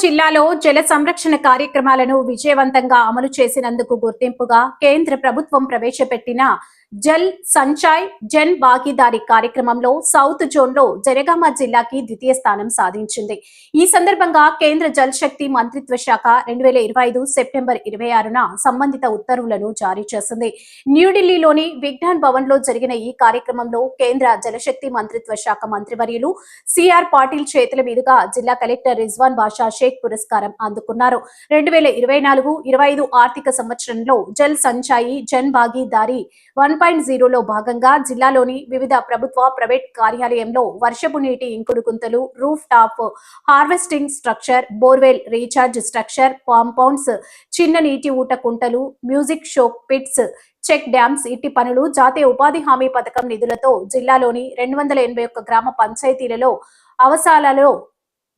జిల్లాలో జల సంరక్షణ కార్యక్రమాలను విజయవంతంగా అమలు చేసినందుకు గుర్తింపుగా కేంద్ర ప్రభుత్వం ప్రవేశపెట్టిన జల్ సంచాయ్ జన్ భాగీదారీ కార్యక్రమంలో సౌత్ జోన్లో జనగామ జిల్లాకి ద్వితీయ స్థానం సాధించింది. ఈ సందర్భంగా కేంద్ర జల్ శక్తి మంత్రిత్వ శాఖ రెండు వేల ఇరవై ఐదు సెప్టెంబర్ ఇరవై ఆరున సంబంధిత ఉత్తర్వులను జారీ చేసింది. న్యూఢిల్లీలోని విజ్ఞాన్ భవన్లో జరిగిన ఈ కార్యక్రమంలో కేంద్ర జలశక్తి మంత్రిత్వ శాఖ మంత్రివర్యులు సిఆర్ పాటిల్ చేతుల మీదుగా జిల్లా కలెక్టర్ రిజ్వాన్ బాషా షేక్ పురస్కారం అందుకున్నారు. రెండు వేల ఇరవై నాలుగు ఇరవై ఐదు ఆర్థిక సంవత్సరంలో జల్ సంచాయి జన్ భాగీదారీ వన్ పాయింట్ జీరోలో భాగంగా జిల్లాలోని వివిధ ప్రభుత్వ ప్రైవేట్ కార్యాలయంలో వర్షపు నీటి ఇంకుడు గుంతలు roof top harvesting structure borewell recharge structure compounds చిన్న నీటి ఊట కుంటలు మ్యూజిక్ షో పిట్స్ చెక్ డ్యామ్స్ ఇట్టి పనులు జాతీయ ఉపాధి హామీ పథకం నిధులతో జిల్లాలోని రెండు వందల ఎనభై ఒక్క గ్రామ పంచాయతీలలో అవసరాలలో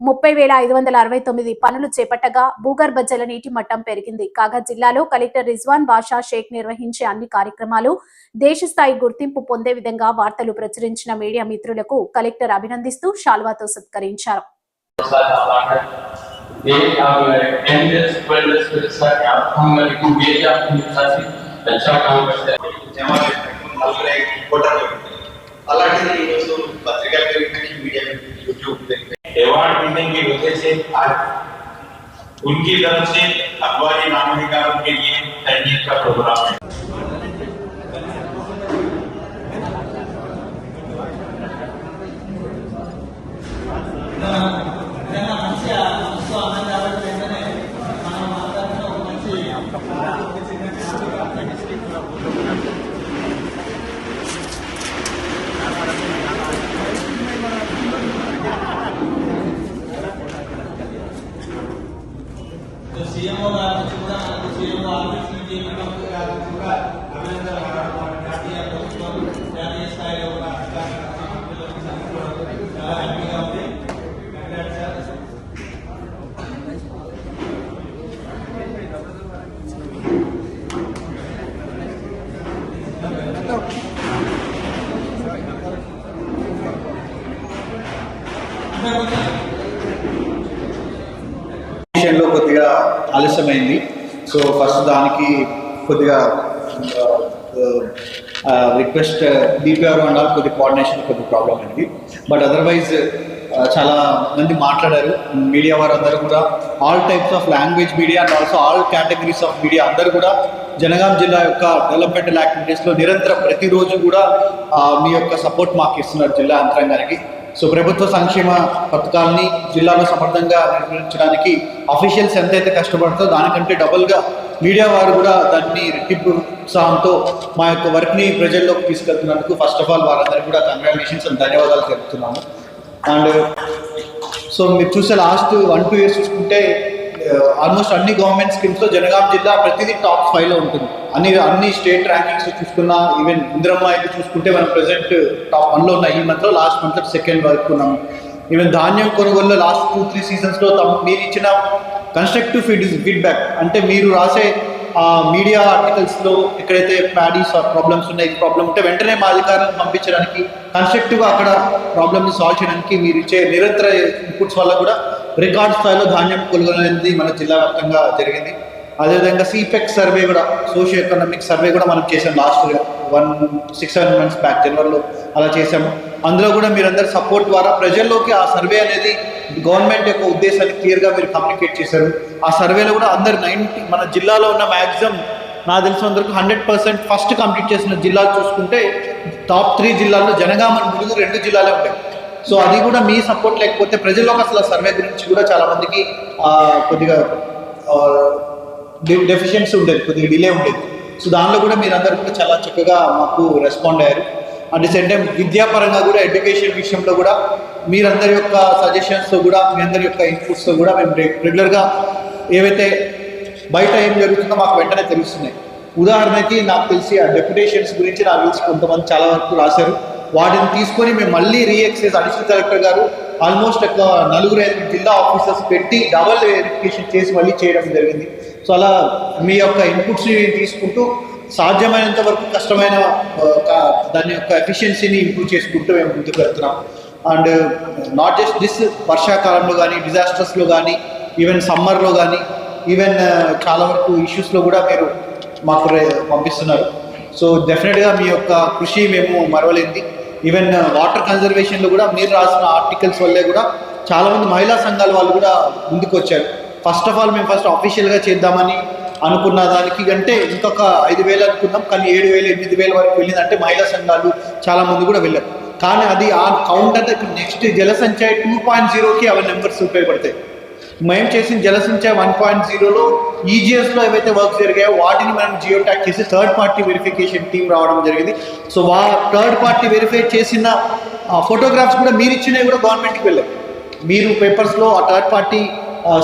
ముప్పై వేల ఐదు వందల అరవై తొమ్మిది పనులు చేపట్టగా భూగర్భ జల నీటి మట్టం పెరిగింది. కాగా జిల్లాలో కలెక్టర్ రిజ్వాన్ బాషా షేక్ నిర్వహించే అన్ని కార్యక్రమాలు దేశస్థాయి గుర్తింపు పొందే విధంగా వార్తలు ప్రచురించిన మీడియా మిత్రులకు కలెక్టర్ అభినందిస్తూ షాల్వాతో సత్కరించారు. అలాంటిది ఈరోజు अवार्ड मिलने की वजह से आज। उनकी तरफ़ से अखबारी नामाधिकारों के लिए तैनीत का प्रोग्राम है। సో ఫస్ట్ దానికి కొద్దిగా రిక్వెస్ట్ డిపిఆర్ ఉండాలి కొద్ది కోఆర్డినేషన్ కొద్ది ప్రాబ్లం అయింది. బట్ అదర్వైజ్ చాలా మంది మాట్లాడారు. మీడియా వారందరూ కూడా all types of language media and also all categories of media అందరూ కూడా జనగాం జిల్లా యొక్క డెవలప్మెంటల్ యాక్టివిటీస్లో నిరంతరం ప్రతిరోజు కూడా మీ యొక్క సపోర్ట్ మాకు ఇస్తున్నారు జిల్లా యంత్రాంగానికి. సో ప్రభుత్వ సంక్షేమ పథకాలని జిల్లాలో సమర్థంగా నిర్వహించడానికి అఫీషియల్స్ ఎంతైతే కష్టపడతారో దానికంటే డబుల్గా మీడియా వారు కూడా దాన్ని రెట్టింపు ఉత్సాహంతో మా యొక్క వర్క్ని ప్రజల్లోకి తీసుకెళ్తున్నందుకు ఫస్ట్ ఆఫ్ ఆల్ వారందరికీ కూడా కంగ్రాచులేషన్స్ అండ్ ధన్యవాదాలు తెలుపుతున్నాము. అండ్ సో మీరు చూసే లాస్ట్ వన్ టూ ఇయర్స్ చూసుకుంటే ఆల్మోస్ట్ అన్ని గవర్నమెంట్ స్కీమ్స్లో జనగాం జిల్లా ప్రతిదీ టాప్ ఫైవ్లో ఉంటుంది. అన్ని అన్ని స్టేట్ ర్యాంకింగ్స్ చూసుకున్నా ఈవెన్ ఇంద్రమ్మ అయితే చూసుకుంటే మనం ప్రజెంట్ టాప్ వన్లో ఉన్న ఈ మంత్లో లాస్ట్ మంత్ సెకండ్ వరకు ఉన్నాము ఈవెన్ ధాన్యం కొనుగోలులో లాస్ట్ టూ త్రీ సీజన్స్లో తమ మీరు ఇచ్చిన కన్స్ట్రక్టివ్ ఫీడ్ ఫీడ్బ్యాక్ అంటే మీరు రాసే మీడియా ఆర్టికల్స్లో ఎక్కడైతే ప్యాడీస్ ప్రాబ్లమ్స్ ఉన్నాయి ప్రాబ్లమ్ ఉంటే వెంటనే మా అధికారులను పంపించడానికి కన్స్ట్రక్టివ్గా అక్కడ ప్రాబ్లమ్ని సాల్వ్ చేయడానికి మీరు ఇచ్చే నిరంతర ఇన్పుట్స్ వల్ల కూడా రికార్డ్ స్థాయిలో ధాన్యం కొనుగోలు అనేది మన జిల్లా వ్యాప్తంగా జరిగింది. అదేవిధంగా సిపెక్ సర్వే కూడా సోషియో ఎకనామిక్ సర్వే కూడా మనం చేసాం last one six seven months back జనవరిలో అలా చేసాము అందులో కూడా మీరందరి సపోర్ట్ ద్వారా ప్రజల్లోకి ఆ సర్వే అనేది గవర్నమెంట్ యొక్క ఉద్దేశాన్ని క్లియర్గా మీరు కమ్యూనికేట్ చేశారు. ఆ సర్వేలో కూడా అందరు నైంటీ మన జిల్లాలో ఉన్న మ్యాక్సిమం నాకు అందరికీ హండ్రెడ్ పర్సెంట్ ఫస్ట్ కంప్లీట్ చేసిన జిల్లాలు చూసుకుంటే టాప్ త్రీ జిల్లాల్లో జనగామ ములుగు రెండు జిల్లాలే ఉంటాయి. సో అది కూడా మీ సపోర్ట్ లేకపోతే ప్రజల్లోకి అసలు సర్వే గురించి కూడా చాలామందికి కొద్దిగా డెఫిషియన్సీ ఉండేది కొద్దిగా డిలే ఉండేది. సో దానిలో కూడా మీరందరూ కూడా చాలా చక్కగా మాకు రెస్పాండ్ అయ్యారు. అట్ ది సేమ్ టైం విద్యాపరంగా కూడా ఎడ్యుకేషన్ విషయంలో కూడా మీరందరి యొక్క సజెషన్స్తో కూడా మీ అందరి యొక్క ఇన్పుట్స్తో కూడా మేము రెగ్యులర్గా ఏవైతే బయట ఏం జరుగుతుందో మాకు వెంటనే తెలుస్తున్నాయి. ఉదాహరణకి నాకు తెలిసి ఆ డెప్యుటేషన్స్ గురించి నాకు తెలిసి కొంతమంది చాలా వరకు రాశారు. వాటిని తీసుకొని మేము మళ్ళీ రీఎక్సైజ్ అడిషనల్ కలెక్టర్ గారు ఆల్మోస్ట్ ఒక నలుగురు ఐదు జిల్లా ఆఫీసర్స్ పెట్టి డబల్ వెరిఫికేషన్ చేసి మళ్ళీ చేయడం జరిగింది. సో అలా మీ యొక్క ఇన్పుట్స్ని తీసుకుంటూ సాధ్యమైనంత వరకు కష్టమైన దాని యొక్క ఎఫిషియన్సీని ఇంప్రూవ్ చేసుకుంటూ మేము ముందుకు వెళ్తున్నాం. అండ్ నాట్ జస్ట్ దిస్ వర్షాకాలంలో కానీ డిజాస్టర్స్లో కానీ ఈవెన్ సమ్మర్లో కానీ ఈవెన్ చాలా వరకు ఇష్యూస్లో కూడా మీరు మాకు పంపిస్తున్నారు. సో డెఫినెట్గా మీ యొక్క కృషి మేము మరవలేంది. ఈవెన్ వాటర్ కన్జర్వేషన్లో కూడా మీరు రాసిన ఆర్టికల్స్ వల్లే కూడా చాలామంది మహిళా సంఘాల వాళ్ళు కూడా ముందుకు వచ్చారు. ఫస్ట్ ఆఫ్ ఆల్ మేము ఫస్ట్ అఫీషియల్గా చేద్దామని అనుకున్న దానికి అంటే ఇంకొక ఐదు వేలు అనుకున్నాం కానీ ఏడు వేలు ఎనిమిది వేల వరకు వెళ్ళిందంటే మహిళా సంఘాలు చాలామంది కూడా వెళ్ళారు. కానీ అది ఆ కౌంట్ అంటే ఇప్పుడు నెక్స్ట్ జలసంచయ్ టూ పాయింట్ జీరోకి అవి నెంబర్స్ ఉపయోగపడతాయి. మేము చేసిన జలసంచయ్ వన్ పాయింట్ జీరోలో ఈజీఎస్లో ఏవైతే వర్క్ జరిగాయో వాటిని మనం జియో ట్యాక్ చేసి థర్డ్ పార్టీ వెరిఫికేషన్ టీం రావడం జరిగింది. సో వా థర్డ్ పార్టీ వెరిఫై చేసిన ఫోటోగ్రాఫ్స్ కూడా మీరు ఇచ్చినవి కూడా గవర్నమెంట్కి వెళ్ళాయి. మీరు పేపర్స్లో ఆ third party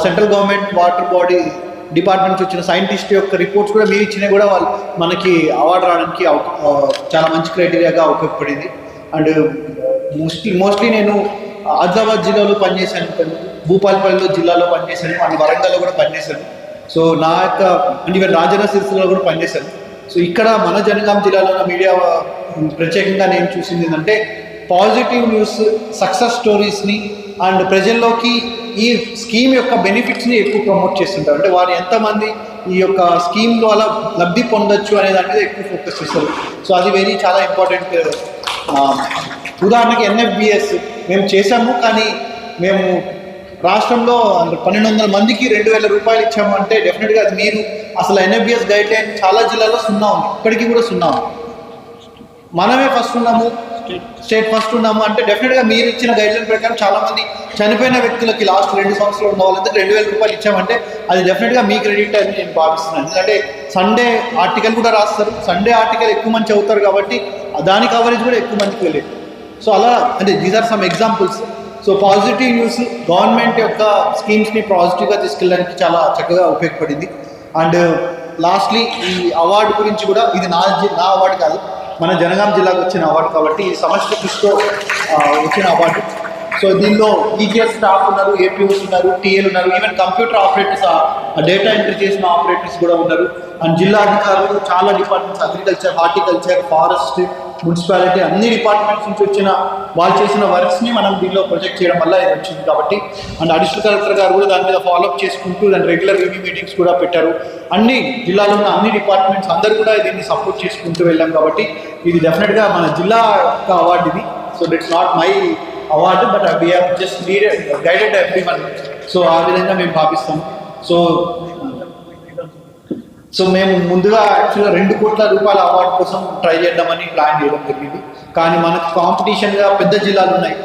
central government water body department నుంచి వచ్చిన సైంటిస్ట్ యొక్క రిపోర్ట్స్ కూడా మీరు ఇచ్చినవి కూడా వాళ్ళు మనకి అవార్డు రావడానికి చాలా మంచి క్రైటీరియాగా ఉపయోగపడింది. అండ్ మోస్ట్లీ మోస్ట్లీ నేను ఆదిలాబాద్ జిల్లాలో పనిచేశాను. భూపాలపల్లిలో జిల్లాలో పనిచేశాను. అండ్ వరంగల్లో కూడా పనిచేశాను. సో నా యొక్క అంటే ఈవెన్ రాజన్న సిరిసిల్లో కూడా పనిచేశాను. సో ఇక్కడ మన జనగాం జిల్లాలో మీడియా ప్రత్యేకంగా నేను చూసింది ఏంటంటే పాజిటివ్ న్యూస్ సక్సెస్ స్టోరీస్ని అండ్ ప్రజల్లోకి ఈ స్కీమ్ యొక్క బెనిఫిట్స్ని ఎక్కువ ప్రమోట్ చేస్తుంటారు. అంటే వారు ఎంతమంది ఈ యొక్క స్కీమ్ ద్వారా లబ్ధి పొందొచ్చు అనే దాని మీద ఎక్కువ ఫోకస్ చేస్తారు. సో అది వెరీ చాలా ఇంపార్టెంట్ ఉదాహరణకి ఎన్ఎఫ్బిఎస్ మేము చేసాము కానీ మేము రాష్ట్రంలో పన్నెండు వందల మందికి రెండు వేల రూపాయలు ఇచ్చాము అంటే డెఫినెట్గా అది మీరు అసలు ఎన్ఎఫ్బిఎస్ గైడ్ లైన్ చాలా జిల్లాలో సున్నా ఉంది. ఇప్పటికీ కూడా సున్నా ఉంది. మనమే ఫస్ట్ ఉన్నాము. స్టేట్ ఫస్ట్ ఉన్నాము. అంటే డెఫినెట్గా మీరు ఇచ్చిన గైడ్లైన్ ప్రకారం చాలామంది చనిపోయిన వ్యక్తులకి లాస్ట్ రెండు సంవత్సరాలు ఉన్న వాళ్ళంతా రెండు వేల రూపాయలు ఇచ్చామంటే అది డెఫినెట్గా మీ క్రెడిట్ అని నేను భావిస్తున్నాను. ఎందుకంటే సండే ఆర్టికల్ కూడా రాస్తారు. సండే ఆర్టికల్ ఎక్కువ మంది చదువుతారు కాబట్టి దాని కవరేజ్ కూడా ఎక్కువ మందికి వెళ్ళేది సో అలా అంటే these are some examples so positive news government యొక్క స్కీమ్స్ని పాజిటివ్గా తీసుకెళ్ళడానికి చాలా చక్కగా ఉపయోగపడింది. అండ్ లాస్ట్లీ ఈ అవార్డు గురించి కూడా ఇది నా నా అవార్డు కాదు. మన జనగాం జిల్లాకు వచ్చిన అవార్డు కాబట్టి ఈ సమష్టి కృషితో వచ్చిన అవార్డు. సో దీనిలో ఈజీఎస్ స్టాఫ్ ఉన్నారు ఏపీఓస్ ఉన్నారు టీఏలు ఉన్నారు even computer operators data entry చేసిన ఆపరేటర్స్ కూడా ఉన్నారు. అండ్ జిల్లా అధికారులు చాలా departments agriculture horticulture forest municipality అన్ని డిపార్ట్మెంట్స్ నుంచి వచ్చిన వాళ్ళు చేసిన వర్క్స్ని మనం దీనిలో ప్రొజెక్ట్ చేయడం వల్ల ఇది వచ్చింది కాబట్టి అండ్ అడిషనల్ కలెక్టర్ గారు కూడా దాని మీద ఫాలోఅప్ చేసుకుంటూ దాని రెగ్యులర్ రివ్యూ మీటింగ్స్ కూడా పెట్టారు. అన్ని జిల్లాలో ఉన్న అన్ని డిపార్ట్మెంట్స్ అందరూ కూడా దీన్ని సపోర్ట్ చేసుకుంటూ వెళ్ళాం కాబట్టి ఇది డెఫినెట్గా మన జిల్లా యొక్క అవార్డు ఇది. So it's not my award but we have just leaded guided everyone so ఆ విధంగా మేము భావిస్తాం. సో సో మేము ముందుగా యాక్చువల్గా రెండు కోట్ల రూపాయల అవార్డు కోసం ట్రై చేద్దామని ప్లాన్ చేయడం జరిగింది. కానీ మనకు కాంపిటీషన్గా పెద్ద జిల్లాలు ఉన్నాయి.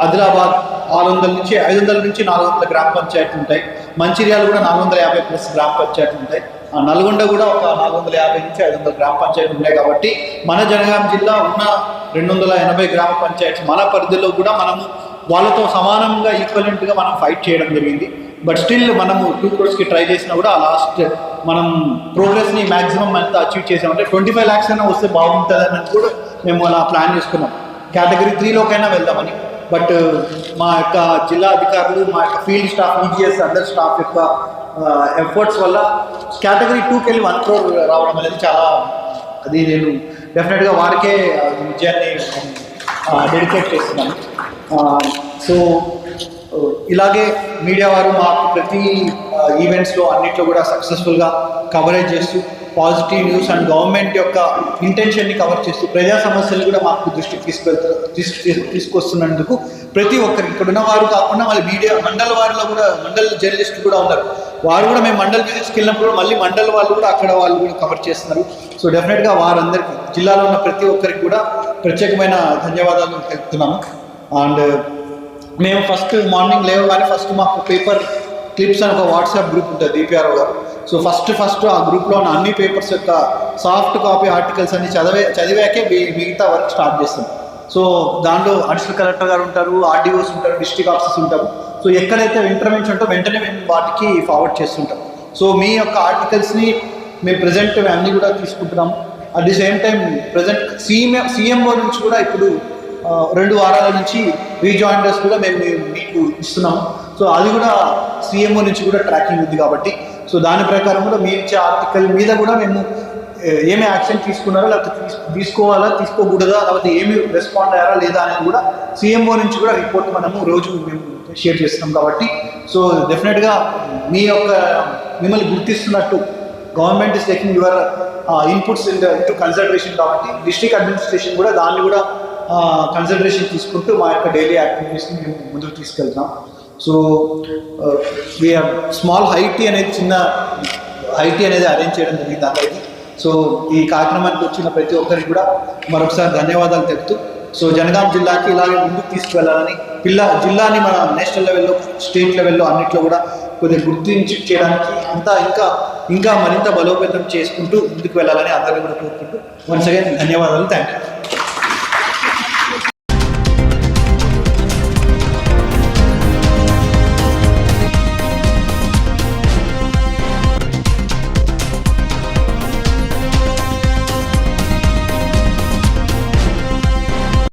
ఆదిలాబాద్ ఆరు వందల నుంచి ఐదు వందల నుంచి నాలుగు వందల గ్రామ పంచాయతీలు ఉంటాయి. మంచిర్యాల కూడా నాలుగు వందల యాభై ప్లస్ గ్రామ పంచాయతీలు ఉంటాయి. ఆ, నల్గొండ కూడా ఒక నాలుగు వందల యాభై నుంచి ఐదు వందల గ్రామ పంచాయతీలు ఉన్నాయి కాబట్టి మన జనగాం జిల్లా ఉన్న రెండు వందల ఎనభై గ్రామ పంచాయతీ మన పరిధిలో కూడా మనము వాళ్ళతో సమానంగా ఈక్వలెంట్గా మనం ఫైట్ చేయడం జరిగింది. బట్ స్టిల్ మనము టూ క్రోర్స్కి ట్రై చేసినా కూడా లాస్ట్ మనం ప్రోగ్రెస్ని మ్యాక్సిమం ఎంత అచీవ్ చేసామంటే ట్వంటీ ఫైవ్ ల్యాక్స్ అయినా వస్తే బాగుంటుంది అని కూడా మేము అలా ప్లాన్ చేసుకున్నాం. కేటగిరీ త్రీలోకైనా వెళ్దామని. బట్ uh, మా యొక్క జిల్లా అధికారులు మా యొక్క field staff EGS under staff యొక్క uh, ఎఫర్ట్స్ వల్ల కేటగిరీ టూకి వెళ్ళి వన్ క్రోర్ రావడం అనేది చాలా అది నేను డెఫినెట్గా వారికే uh, విజయాన్ని um, డెడికేట్ చేస్తున్నాను. సో ఇలాగే మీడియా వారు మాకు ప్రతి ఈవెంట్స్లో అన్నిట్లో కూడా సక్సెస్ఫుల్గా కవరేజ్ చేస్తూ పాజిటివ్ న్యూస్ అండ్ గవర్నమెంట్ యొక్క ఇంటెన్షన్ని కవర్ చేస్తూ ప్రజా సమస్యలు కూడా మాకు దృష్టికి తీసుకెళ్తారు తీసుకు తీసుకొస్తున్నందుకు ప్రతి ఒక్కరికి ఇక్కడ ఉన్న వారు కాకుండా మళ్ళీ మీడియా మండల వారిలో కూడా మండల జర్నలిస్టులు కూడా ఉన్నారు. వారు కూడా మేము మండల్ విజిట్స్కి వెళ్ళినప్పుడు మళ్ళీ మండల వాళ్ళు కూడా అక్కడ వాళ్ళు కూడా కవర్ చేస్తున్నారు. సో డెఫినెట్గా వారందరికీ జిల్లాలో ఉన్న ప్రతి ఒక్కరికి కూడా ప్రత్యేకమైన ధన్యవాదాలు తెలుపుతున్నాము. అండ్ మేము ఫస్ట్ మార్నింగ్ లేవగానే ఫస్ట్ మాకు పేపర్ క్లిప్స్ అని ఒక వాట్సాప్ గ్రూప్ ఉంటుంది డిపిఆర్ఓ గారు సో ఫస్ట్ ఫస్ట్ ఆ గ్రూప్లో ఉన్న అన్ని పేపర్స్ యొక్క సాఫ్ట్ కాపీ ఆర్టికల్స్ అన్ని చదివే చదివాకే మిగతా వర్క్ స్టార్ట్ చేస్తాం. సో దాంట్లో అడిషనల్ కలెక్టర్ గారు ఉంటారు ఆర్డీఓస్ ఉంటారు డిస్ట్రిక్ట్ ఆఫీసర్స్ ఉంటారు. సో ఎక్కడైతే ఇంటర్వెన్షన్ ఉంటో వెంటనే మేము వాటికి ఫార్వర్డ్ చేస్తుంటాం. సో మీ యొక్క ఆర్టికల్స్ని మేము ప్రజెంట్ అన్నీ కూడా తీసుకుంటున్నాం. At the same time present CM CMO నుంచి కూడా ఇప్పుడు రెండు వారాల నుంచి రీజాయినర్స్ కూడా మేము మీకు ఇస్తున్నాము సో అది కూడా సీఎంఓ నుంచి కూడా ట్రాకింగ్ ఉంది కాబట్టి. సో దాని ప్రకారం కూడా మీరు ఇచ్చే ఆర్టికల్ మీద కూడా మేము ఏమి యాక్షన్ తీసుకున్నారో లేకపోతే తీసుకోవాలా తీసుకోకూడదా లేకపోతే ఏమి రెస్పాండ్ అయ్యారా లేదా అనేది కూడా సీఎంఓ నుంచి కూడా రిపోర్ట్ మనము రోజు మేము షేర్ చేస్తున్నాం కాబట్టి. సో డెఫినెట్గా మీ యొక్క మిమ్మల్ని గుర్తిస్తున్నట్టు government is taking your inputs into consultation కాబట్టి డిస్ట్రిక్ట్ అడ్మినిస్ట్రేషన్ కూడా దాన్ని కూడా కన్సిడరేషన్ తీసుకుంటూ మా యొక్క డైలీ యాక్టివిటీస్ని మేము ముందుకు తీసుకెళ్తాం. సో ఈ స్మాల్ హైటీ అనేది చిన్న హైటీ అనేది అరేంజ్ చేయడం జరిగింది అందరికీ. సో ఈ కార్యక్రమానికి వచ్చిన ప్రతి ఒక్కరికి కూడా మరొకసారి ధన్యవాదాలు తెలుపుతూ సో జనగాం జిల్లాకి ఇలాగే ముందుకు తీసుకువెళ్ళాలని పిల్ల జిల్లాని మన నేషనల్ లెవెల్లో స్టేట్ లెవెల్లో అన్నిట్లో కూడా కొద్దిగా గుర్తించి చేయడానికి అంతా ఇంకా ఇంకా మరింత బలోపేతం చేసుకుంటూ ముందుకు వెళ్ళాలని అందరినీ కూడా కోరుకుంటూ వన్స్ అగైన్ ధన్యవాదాలు థ్యాంక్ యూ